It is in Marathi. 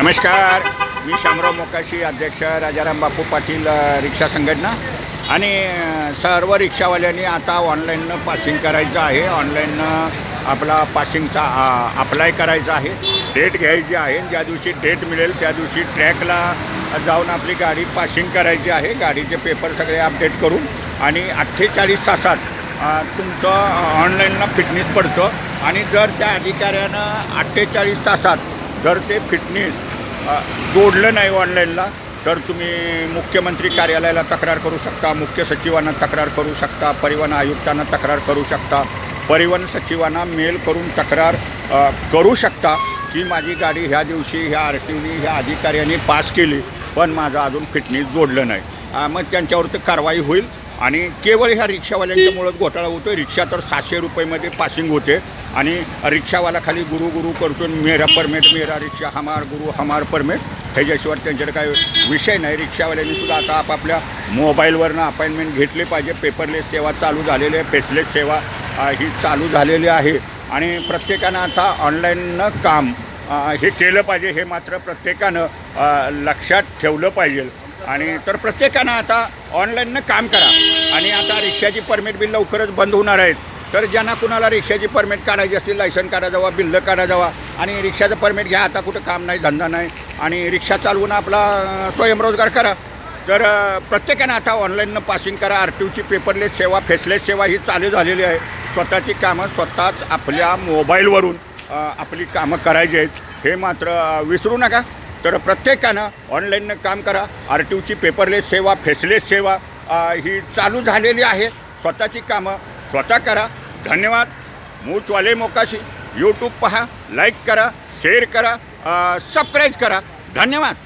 नमस्कार. मी शामराव मोकाशी अध्यक्ष राजाराम बापू पाटील रिक्षा संघटना. आणि सर्व रिक्षावाल्यांनी आता ऑनलाईननं पासिंग करायचं आहे. ऑनलाईननं आपला पासिंगचा अप्लाय करायचा आहे. डेट घ्यायची आहे. ज्या दिवशी डेट मिळेल त्या दिवशी ट्रॅकला जाऊन आपली गाडी पासिंग करायची आहे. गाडीचे पेपर सगळे अपडेट करून आणि अठ्ठेचाळीस तासात तुमचं ऑनलाईनला फिटनेस पडतं. आणि जर त्या अधिकाऱ्यानं अठ्ठेचाळीस तासात जर ते फिटनेस जोडलं नाही ऑनलाईनला. तर तुम्ही मुख्यमंत्री कार्यालयाला तक्रार करू शकता मुख्य सचिवांना तक्रार करू शकता परिवहन आयुक्तांना तक्रार करू शकता परिवहन सचिवांना मेल करून तक्रार करू शकता की माझी गाडी ह्या दिवशी ह्या आर टी ओनी ह्या अधिकाऱ्यांनी पास केली पण माझं अजून फिटनेस जोडलं नाही. मग त्यांच्यावरती कारवाई होईल. आणि केवळ ह्या रिक्षावाल्यांच्यामुळं घोटाळा होतो रिक्षा तर सातशे रुपयेमध्ये पासिंग होते. आणि रिक्षावाला खाली गुरु गुरु करतो मेरा परमेट मेरा रिक्षा हमार गुरु हमार परमेट. ह्याच्याशिवाय त्यांच्याकडे काही विषय नाही. रिक्षावाल्यांनी सुद्धा आता आपापल्या मोबाईलवरनं अपॉइंटमेंट घेतले पाहिजे. पेपरलेस सेवा चालू झालेली आहे. फेसलेस सेवा ही चालू झालेली आहे. आणि प्रत्येकानं आता ऑनलाईननं काम हे केलं पाहिजे. हे मात्र प्रत्येकानं लक्षात ठेवलं पाहिजे. आणि तर प्रत्येकानं आता ऑनलाईननं काम करा. आणि आता रिक्षाची परमिट बिल लवकरच बंद होणार आहेत. तर ज्यांना कुणाला रिक्षाची परमिट काढायची असतील लायसन काढा जावा बिल्ल काढा जावा. आणि रिक्षाचं परमिट घ्या आता कुठं काम नाही धंदा नाही. आणि रिक्षा चालवून आपला स्वयंरोजगार करा. तर प्रत्येकानं आता ऑनलाईननं पासिंग करा. आर टी ओची पेपरलेस सेवा फेसलेस सेवा ही चालू झालेली आहे. स्वतःची कामं स्वतःच आपल्या मोबाईलवरून आपली कामं करायची आहेत. हे मात्र विसरू नका. तर प्रत्येकानं ऑनलाईननं काम करा. आर टी ओची पेपरलेस सेवा फेसलेस सेवा ही चालू झालेली आहे. स्वतःची कामं स्वतः करा. धन्यवाद. मूचवाले मोकाशी. यूट्यूब पहा. लाईक करा. शेअर करा. सबस्क्राईब करा. धन्यवाद.